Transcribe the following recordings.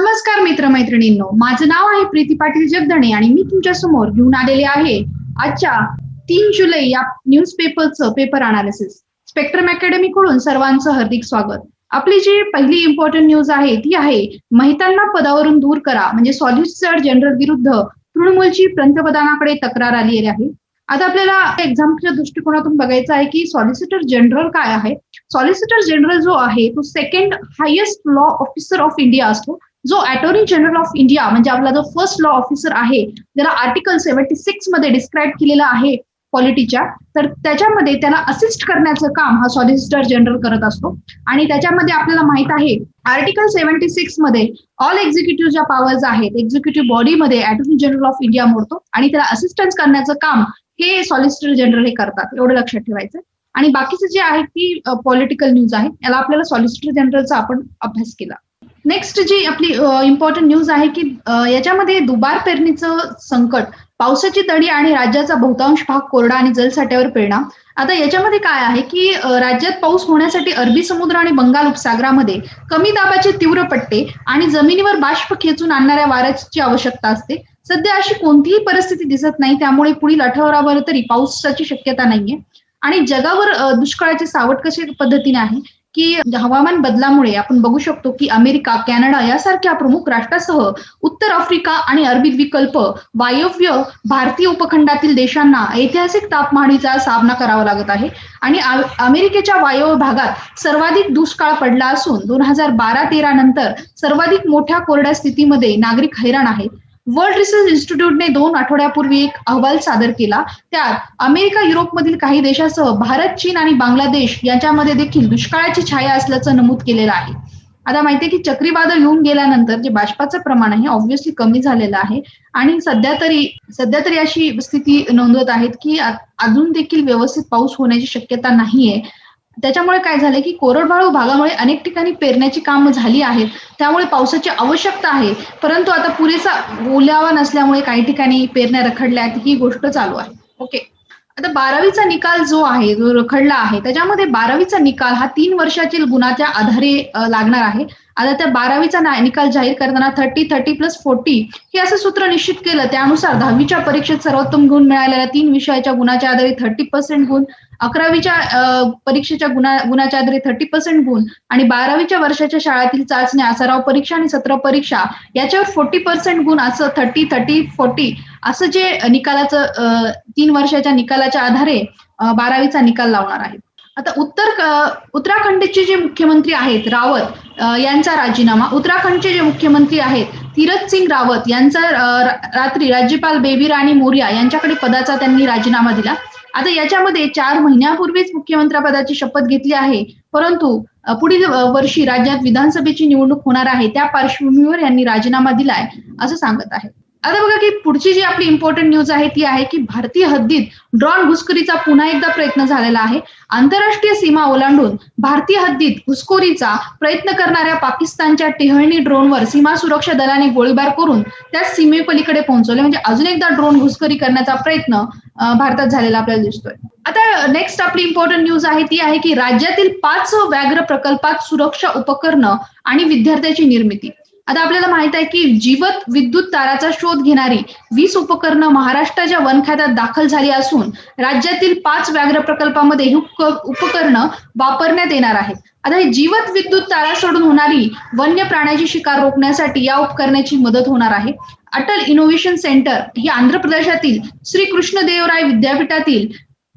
नमस्कार मित्रमैत्रिणींनो माझं नाव आहे प्रीती पाटील जगदणे आणि मी तुमच्यासमोर घेऊन आलेले आहे आजच्या तीन जुलै या न्यूज पेपरचं पेपर अनालिसिस स्पेक्ट्रम अकॅडमी कडून सर्वांचं हार्दिक स्वागत. आपली जी पहिली इम्पॉर्टंट न्यूज आहे ती आहे महितांना पदावरून दूर करा म्हणजे सॉलिसिटर जनरल विरुद्ध तृणमूलची पंतप्रधानाकडे तक्रार आलेली आहे. आता आपल्याला एक्झामच्या दृष्टिकोनातून बघायचं आहे की सॉलिसिटर जनरल काय आहे? सॉलिसिटर जनरल जो आहे तो second highest law officer of India असतो. जो अटॉर्नी जनरल ऑफ इंडिया म्हणजे आपला जो फर्स्ट लॉ ऑफिसर आहे ज्याला आर्टिकल सेव्हन्टी सिक्समध्ये डिस्क्राईब केलेला आहे पॉलिटीच्या तर त्याच्यामध्ये त्याला असिस्ट करण्याचं काम हा सॉलिसिटर जनरल करत असतो. आणि त्याच्यामध्ये आपल्याला माहीत आहे आर्टिकल सेव्हन्टी सिक्समध्ये ऑल एक्झिक्युटिव्ह ज्या पॉवर्स आहेत एक्झिक्युटिव्ह बॉडीमध्ये अटॉर्नी जनरल ऑफ इंडिया मोडतो आणि त्याला असिस्टन्स करण्याचं काम हे सॉलिसिटर जनरल हे करतात एवढं लक्षात ठेवायचं. आणि बाकीचं जे आहे ती पॉलिटिकल न्यूज आहे याला आपल्याला सॉलिसिटर जनरलचा आपण अभ्यास केला. नेक्स्ट जी आपली इम्पॉर्टंट न्यूज आहे की याच्यामध्ये दुबार पेरणीचं संकट पावसाची तडी आणि राज्याचा बहुतांश भाग कोरडा आणि जलसाठ्यावर परिणाम आता याच्यामध्ये काय आहे की राज्यात पाऊस होण्यासाठी अरबी समुद्र आणि बंगाल उपसागरामध्ये कमी दाबाचे तीव्र पट्टे आणि जमिनीवर बाष्प खेचून आणणाऱ्या वाऱ्याची आवश्यकता असते. सध्या अशी कोणतीही परिस्थिती दिसत नाही त्यामुळे पुढील आठवडाभर तरी पावसाची शक्यता नाहीये. आणि जगावर दुष्काळाचे सावट कशा पद्धतीने आहे की म्हणजे हवामान बदलामुळे आपण बघू शकतो की अमेरिका कॅनडा यासारख्या प्रमुख राष्ट्रासह उत्तर आफ्रिका आणि अरबी विकल्प वायव्य भारतीय उपखंडातील देशांना ऐतिहासिक तापमानीचा सामना करावा लागत आहे. आणि अमेरिकेच्या वायव्य भागात सर्वाधिक दुष्काळ पडला असून दोन हजार बारा तेरा नंतर सर्वाधिक मोठ्या कोरड्या स्थितीमध्ये नागरिक हैराण आहेत. वर्ल्ड रिसर्च इन्स्टिट्यूटने दोन आठवड्यापूर्वी एक अहवाल सादर केला. त्यात अमेरिका युरोपमधील काही देशासह भारत चीन आणि बांगलादेश यांच्यामध्ये देखील दुष्काळाची छाया असल्याचं नमूद केलेलं आहे. आता माहितीये की चक्रीवादळ येऊन गेल्यानंतर जे बाष्पाचं प्रमाण आहे ऑब्व्हियसली कमी झालेलं आहे. आणि सध्या तरी सध्या तरी अशी स्थिती नोंदवत आहेत की अजून देखील व्यवस्थित पाऊस होण्याची शक्यता नाहीये. त्याच्यामुळे काय झालंय की कोरडवाळू भागामुळे अनेक ठिकाणी पेरण्याची कामं झाली आहेत. त्यामुळे पावसाची आवश्यकता आहे. परंतु आता पुरेसा ओल्यावा नसल्यामुळे काही ठिकाणी पेरण्या रखडल्या आहेत ही गोष्ट चालू आहे. ओके आता बारावीचा निकाल जो आहे जो रखडला आहे त्याच्यामध्ये बारावीचा निकाल हा तीन वर्षातील गुणाच्या आधारे लागणार आहे. आता त्या बारावीचा निकाल जाहीर करताना थर्टी थर्टी प्लस फोर्टी हे असं सूत्र निश्चित केलं. त्यानुसार दहावीच्या परीक्षेत सर्वोत्तम गुण मिळालेल्या तीन विषयाच्या गुणाच्या आधारे थर्टी पर्सेंट गुण अकरावीच्या परीक्षेच्या गुणा गुणाच्या आधारे थर्टी पर्सेंट गुण आणि बारावीच्या वर्षाच्या शाळेतील चाचण्या सराव परीक्षा आणि सत्र परीक्षा याच्यावर फोर्टी पर्सेंट गुण असं थर्टी थर्टी फोर्टी असं जे निकालाचं तीन वर्षाच्या निकालाच्या आधारे बारावीचा निकाल लावणार आहे आता उत्तर उत्तराखंडचे जे मुख्यमंत्री आहेत रावत यांचा राजीनामा उत्तराखंडचे जे मुख्यमंत्री आहेत तीरथ सिंग रावत यांचा रात्री राज्यपाल बेबी राणी मोर्या यांच्याकडे पदाचा त्यांनी राजीनामा दिला. आता याच्यामध्ये चार महिन्यापूर्वीच मुख्यमंत्र्यापदाची शपथ घेतली आहे. परंतु पुढील वर्षी राज्यात विधानसभेची निवडणूक होणार आहे त्या पार्श्वभूमीवर यांनी राजीनामा दिलाय असं सांगत आहे. आता बघा की पुढची जी आपली इम्पॉर्टंट न्यूज आहे ती आहे की भारतीय हद्दीत ड्रोन घुसखोरीचा पुन्हा एकदा प्रयत्न झालेला आहे. आंतरराष्ट्रीय सीमा ओलांडून भारतीय हद्दीत घुसखोरीचा प्रयत्न करणाऱ्या पाकिस्तानच्या टिहळणी ड्रोनवर सीमा सुरक्षा दलाने गोळीबार करून त्या सीमेपलीकडे पोहोचवले. म्हणजे अजून एकदा ड्रोन घुसखोरी करण्याचा प्रयत्न भारतात झालेला आपल्याला दिसतोय. आता नेक्स्ट आपली इम्पॉर्टंट न्यूज आहे ती आहे की राज्यातील पाच व्याघ्र प्रकल्पात सुरक्षा उपकरणं आणि विद्यार्थ्याची निर्मिती. आता आपल्याला माहीत आहे की जीवत विद्युत ताराचा शोध घेणारी वीस उपकरणं महाराष्ट्राच्या वन खात्यात दाखल झाली असून राज्यातील पाच व्याघ्र प्रकल्पामध्ये ही उपकरणं वापरण्यात येणार आहेत. आता हे जीवत विद्युत तारा सोडून होणारी वन्य प्राण्याची शिकार रोखण्यासाठी या उपकरणाची मदत होणार आहे. अटल इनोव्हेशन सेंटर ही आंध्र प्रदेशातील श्री कृष्णदेवराय विद्यापीठातील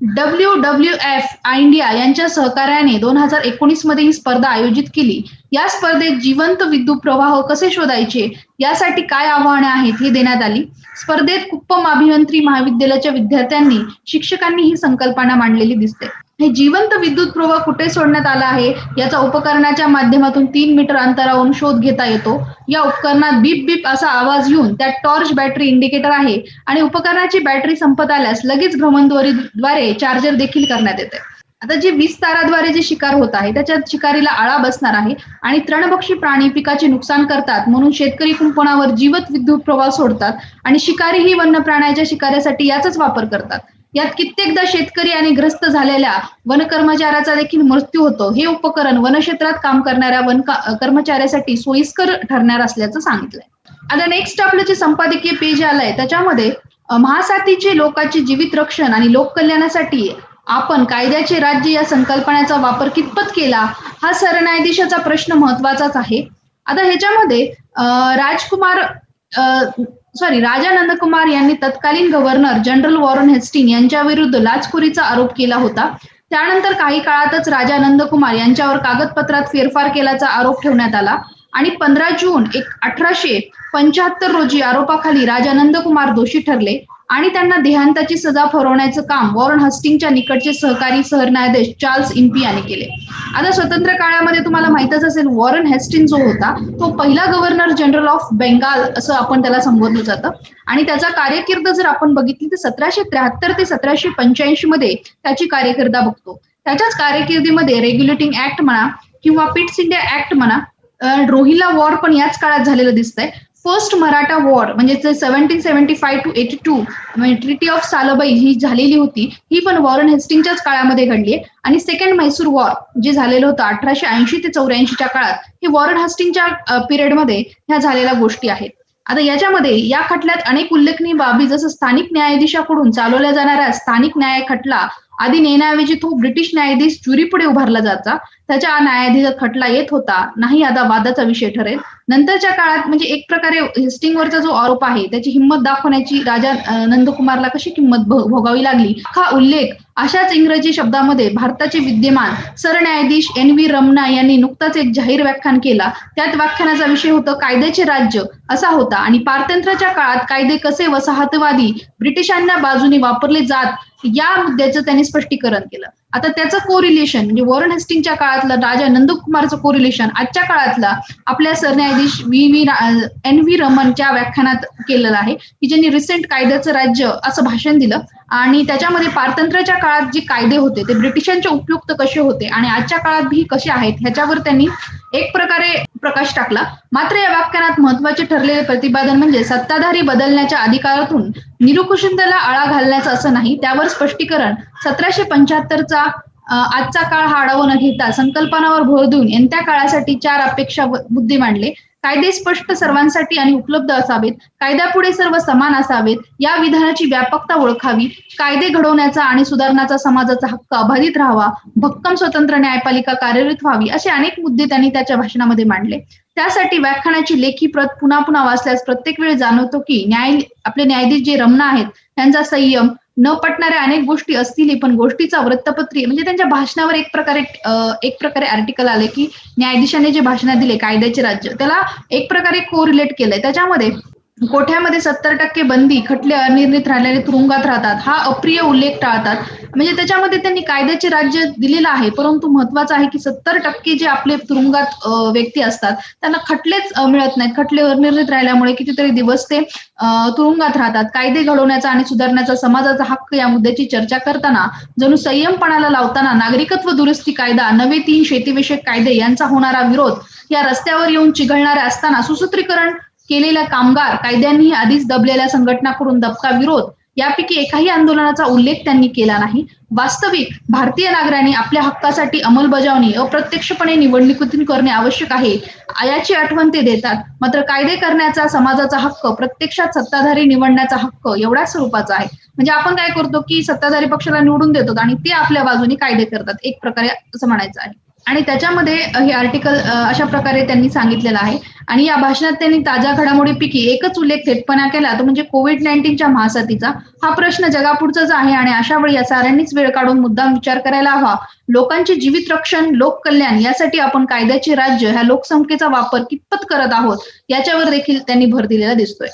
डब्ल्यू डब्ल्यू एफ इंडिया यांच्या सहकार्याने दोन हजार एकोणीसमध्ये ही स्पर्धा आयोजित केली. या स्पर्धेत जिवंत विद्युत प्रवाह कसे शोधायचे? यासाठी काय आव्हाने आहेत हे देण्यात आली. स्पर्धेत कुप्पम अभियंत्री महाविद्यालयाच्या विद्यार्थ्यांनी शिक्षकांनी ही संकल्पना मांडलेली दिसते. हे जिवंत विद्युत प्रवाह कुठे सोडण्यात आला आहे? याचा उपकरणाच्या माध्यमातून तीन मीटर अंतरावरून शोध घेता येतो. या उपकरणात बीप बीप असा आवाज येऊन त्यात टॉर्च बॅटरी इंडिकेटर आहे आणि उपकरणाची बॅटरी संपत आल्यास लगेच भ्रमणद्वारे चार्जर देखील करण्यात येते. आता जे वीज ताराद्वारे जे शिकार होत आहे त्याच्यात शिकारीला आळा बसणार आहे आणि तृणभक्षी प्राणी पिकाचे नुकसान करतात म्हणून शेतकरी कुंपणावर जीवत विद्युत प्रवाह सोडतात आणि शिकारी ही वन्य प्राण्याच्या शिकाऱ्यासाठी याचाच वापर करतात. यात कित्येकदा शेतकरी आणि ग्रस्त झालेल्या वन कर्मचाऱ्याचा देखील मृत्यू होतो. हे उपकरण वनक्षेत्रात काम करणाऱ्या वन कर्मचाऱ्यासाठी सोयीस्कर ठरणार असल्याचं सांगितलंय. आता नेक्स्ट आपलं जे संपादकीय पेज आलंय. त्याच्यामध्ये महासाथीचे लोकांचे जीवित रक्षण आणि लोक कल्याणासाठी आपण कायद्याचे राज्य या संकल्पनेचा वापर कितपत केला हा सरन्यायाधीशाचा प्रश्न महत्वाचाच आहे. आता ह्याच्यामध्ये राजकुमार सॉरी राजा नंदकुमार यांनी तत्कालीन गव्हर्नर जनरल वॉरन हेस्टिंग यांच्या विरुद्ध लाचखोरीचा आरोप केला होता. त्यानंतर काही काळातच राजा नंदकुमार यांच्यावर कागदपत्रात फेरफार केल्याचा आरोप ठेवण्यात आला. आणि पंधरा जून एक अठराशे पंच्याहत्तर रोजी आरोपाखाली राजा नंदकुमार दोषी ठरले. आणि त्यांना देहांताची सजा फरवण्याचं काम वॉरन हस्टिंगच्या निकटचे सहकारी सरन्यायाधीश चार्ल्स इम्पी यांनी केले. आता स्वतंत्र काळामध्ये तुम्हाला माहितच असेल वॉरन हेस्टिंग जो होता तो पहिला गव्हर्नर जनरल ऑफ बेंगाल असं आपण त्याला संबोधलं जातं. आणि त्याचा कार्यकीर्द जर आपण बघितली तर सतराशे त्र्याहत्तर ते सतराशे पंच्याऐंशी मध्ये त्याची कार्यकिर्दा बघतो. त्याच्याच कार्यकिर्दीमध्ये रेग्युलेटिंग ऍक्ट म्हणा किंवा पिट्स इंडिया ऍक्ट म्हणा रोहिला वॉर पण याच काळात झालेलं दिसतंय. फर्स्ट मराठा वॉर म्हणजे seventeen seventy five to eighty two म्हणजे ट्रिटी ऑफ सालबाई ही झालेली होती ही पण वॉरन हेस्टिंगच्याच काळामध्ये घडली आणि सेकंड मैसूर वॉर जे झालेलं होतं अठराशे ऐंशी ते चौऱ्याऐंशीच्या काळात हे वॉरन हेस्टिंगच्या पिरियडमध्ये ह्या झालेल्या गोष्टी आहेत. आता याच्यामध्ये या खटल्यात अनेक उल्लेखनीय बाबी जसं स्थानिक न्यायाधीशाकडून चालवल्या जाणाऱ्या स्थानिक न्याय खटला आधी नेण्याऐवजी तो ब्रिटिश न्यायाधीश पुढे उभारला जायचा. त्याच्या न्यायाधीश खटला येत होता. नाही आता वादाचा विषय ठरेल. नंतरच्या काळात म्हणजे एक प्रकारे हेस्टिंगवरचा जो आरोप आहे त्याची हिंमत दाखवण्याची राजा नंदकुमारला कशी किंमत भोगावी लागली? हा उल्लेख अशाच इंग्रजी शब्दामध्ये भारताचे विद्यमान सरन्यायाधीश एन व्ही रमना यांनी नुकताच एक जाहीर व्याख्यान केला. त्यात व्याख्यानाचा विषय होता कायद्याचे राज्य असा होता. आणि पारतंत्र्याच्या काळात कायदे कसे वसाहतवादी ब्रिटिशांना बाजूने वापरले जात या मुद्द्याचं त्यांनी स्पष्टीकरण केलं. आता त्याचं कोरिलेशन म्हणजे वॉरन हेस्टिंगच्या काळातलं राजा नंदकुमारचं कोरिलेशन आजच्या काळातला आपल्या सरन्यायाधीश व्ही व्ही एन व्ही रमनच्या व्याख्यानात केलेलं आहे की ज्यांनी रिसेंट कायद्याचं राज्य असं भाषण दिलं. आणि त्याच्यामध्ये पारतंत्र्याच्या काळात जे कायदे होते ते ब्रिटिशांचे उपयुक्त कसे होते आणि आजच्या काळात ही कसे आहेत ह्याच्यावर त्यांनी एक प्रकारे प्रकाश टाकला. मात्र या व्याख्यानात महत्त्वाचे ठरलेले प्रतिपादन म्हणजे सत्ताधारी बदलण्याच्या अधिकारातून निरुकुशिंदला आळा घालण्याचं असं नाही त्यावर स्पष्टीकरण सतराशे पंच्याहत्तरचा आजचा काळ हा आढावा न घेता संकल्पनावर भर देऊन येत्या काळासाठी चार अपेक्षा बुद्धी मांडले कायदे स्पष्ट सर्वांसाठी आणि उपलब्ध असावेत. कायद्यापुढे सर्व समान असावेत. या विधानाची व्यापकता ओळखावी. कायदे घडवण्याचा आणि सुधारण्याचा समाजाचा हक्क अबाधित राहावा. भक्कम स्वतंत्र न्यायपालिका कार्यरत व्हावी असे अनेक मुद्दे त्यांनी त्याच्या भाषणामध्ये मांडले. त्यासाठी व्याख्यानाची लेखी प्रत पुन्हा पुन्हा वाचल्यास प्रत्येक वेळी जाणवतो की न्याय आपले न्यायाधीश जे रमणा आहेत त्यांचा संयम न पटणाऱ्या अनेक गोष्टी असतील पण गोष्टीचा वृत्तपत्री म्हणजे त्यांच्या भाषणावर एक प्रकारे एक प्रकारे आर्टिकल आले की न्यायाधीशाने जे भाषण दिले कायद्याचे राज्य त्याला एक प्रकारे कोरिलेट केलंय. त्याच्यामध्ये कोठ्यामध्ये सत्तर टक्के बंदी खटले अनिर्णित राहिलेले तुरुंगात राहतात. हा अप्रिय उल्लेख टाळतात. म्हणजे त्याच्यामध्ये त्यांनी कायद्याचे राज्य दिलेलं आहे परंतु महत्वाचं आहे की सत्तर टक्के जे आपले तुरुंगात व्यक्ती असतात त्यांना खटलेच मिळत नाहीत. खटले अनिर्णित राहिल्यामुळे कितीतरी दिवस ते तुरुंगात राहतात. कायदे घडवण्याचा आणि सुधारण्याचा समाजाचा हक्क या मुद्द्याची चर्चा करताना जणू संयमपणाला लावताना नागरिकत्व दुरुस्ती कायदा नवे तीन शेतीविषयक कायदे यांचा होणारा विरोध या रस्त्यावर येऊन चिघळणाऱ्या असताना सुसूत्रीकरण केलेल्या कामगार कायद्यांनी आधीच दबलेल्या संघटनाकडून दबका विरोध यापैकी एकाही आंदोलनाचा उल्लेख त्यांनी केला नाही. वास्तविक भारतीय नागरिकांनी आपल्या हक्कासाठी अंमलबजावणी अप्रत्यक्षपणे निवडणुकीतून करणे आवश्यक आहे याची आठवण ते देतात. मात्र कायदे करण्याचा समाजाचा हक्क प्रत्यक्षात सत्ताधारी निवडण्याचा हक्क एवढ्याच स्वरूपाचा आहे. म्हणजे आपण काय करतो की सत्ताधारी पक्षाला निवडून देतो आणि ते आपल्या बाजूने कायदे करतात. एक प्रकारे असं म्हणायचं आहे. आणि त्याच्यामध्ये हे आर्टिकल अशा प्रकारे त्यांनी सांगितलेलं आहे. आणि या भाषणात त्यांनी ताज्या घडामोडीपैकी एकच उल्लेख थेटपणा केला तो म्हणजे कोविड नाईन्टीनच्या महासाथीचा. हा प्रश्न जगापुढचाच आहे आणि अशा वेळी या साऱ्यांनीच वेळ काढून मुद्दाम विचार करायला हवा. लोकांचे जीवित रक्षण लोककल्याण यासाठी आपण कायद्याचे राज्य ह्या लोकसंख्येचा वापर कितपत करत आहोत याच्यावर देखील त्यांनी भर दिलेला दिसतोय.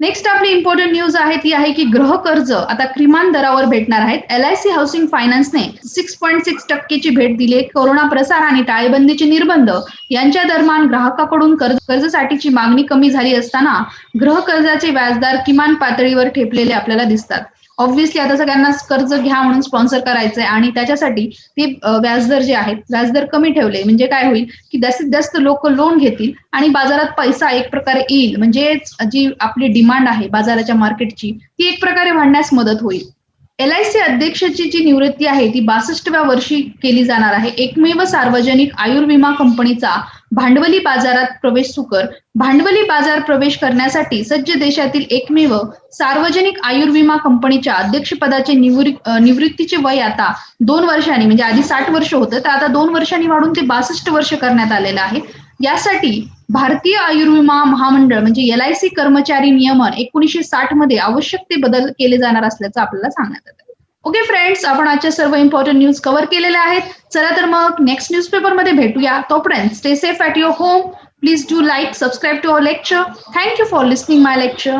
नेक्स्ट आपली इम्पॉर्टंट न्यूज आहे ती आहे की गृह कर्ज आता किमान दरावर भेटणार आहेत. एल आय सी हाऊसिंग फायनान्सने सिक्स पॉईंट सिक्स टक्केची भेट दिली कोरोना प्रसार आणि टाळेबंदीचे निर्बंध यांच्या दरम्यान ग्राहकाकडून कर्ज कर्जासाठीची मागणी कमी झाली असताना गृह कर्जाचे व्याजदर किमान पातळीवर ठेपलेले आपल्याला दिसतात. ऑब्व्हियसली आता सगळ्यांना कर्ज घ्या म्हणून स्पॉन्सर करायचंय आणि त्याच्यासाठी ते व्याजदर जे आहेत व्याजदर कमी ठेवले. म्हणजे काय होईल की जास्तीत जास्त लोक लोन घेतील आणि बाजारात पैसा एक प्रकारे येईल. म्हणजे जी आपली डिमांड आहे बाजाराच्या मार्केटची ती एक प्रकारे वाढण्यास मदत होईल. एल आय सी अध्यक्षाची जी निवृत्ती आहे ती बासष्टव्या वर्षी केली जाणार आहे. एकमेव सार्वजनिक आयुर्विमा कंपनीचा भांडवली बाजारात प्रवेश सुकर भांडवली बाजार प्रवेश करण्यासाठी सज्ज देशातील एकमेव सार्वजनिक आयुर्विमा कंपनीच्या अध्यक्षपदाचे निवृत्तीचे वय आता दोन वर्षांनी म्हणजे आधी साठ वर्ष होतं तर आता दोन वर्षांनी वाढून ते बासष्ट वर्ष करण्यात आलेलं आहे. यासाठी भारतीय आयुर्विमा महामंडळ म्हणजे एल आय सी कर्मचारी नियमन एकोणीसशे साठमध्ये आवश्यक ते बदल केले जाणार असल्याचं आपल्याला सांगण्यात आलं. ओके फ्रेंड्स आपण आजच्या सर्व इम्पॉर्टंट न्यूज कव्हर केलेल्या आहेत. चला तर मग नेक्स्ट न्यूजपेपरमध्ये भेटूया. तोपर्यंत stay safe at your home please do like subscribe to our lecture thank you for listening my lecture